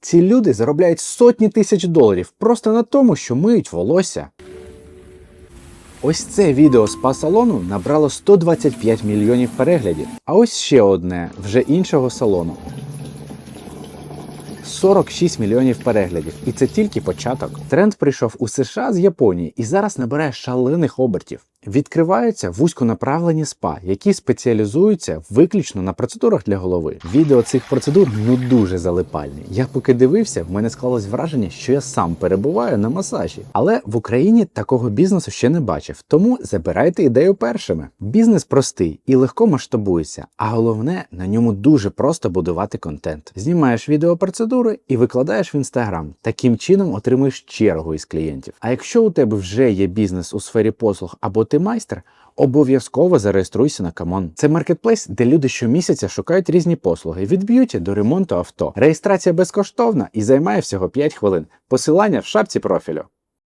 Ці люди заробляють сотні тисяч доларів просто на тому, що миють волосся. Ось це відео спа-салону набрало 125 мільйонів переглядів. А ось ще одне вже іншого салону. 46 мільйонів переглядів, і це тільки початок. Тренд прийшов у США з Японії і зараз набирає шалених обертів. Відкриваються вузьконаправлені спа, які спеціалізуються виключно на процедурах для голови. Відео цих процедур ну дуже залипальні. Я поки дивився, в мене склалось враження, що я сам перебуваю на масажі. Але в Україні такого бізнесу ще не бачив, тому забирайте ідею першими. Бізнес простий і легко масштабується, а головне на ньому дуже просто будувати контент. Знімаєш відео процедури і викладаєш в інстаграм. Таким чином отримуєш чергу із клієнтів. А якщо у тебе вже є бізнес у сфері послуг або ти майстер, обов'язково зареєструйся на Камон. Це маркетплейс, де люди щомісяця шукають різні послуги від б'юті до ремонту авто. Реєстрація безкоштовна і займає всього 5 хвилин. Посилання в шапці профілю.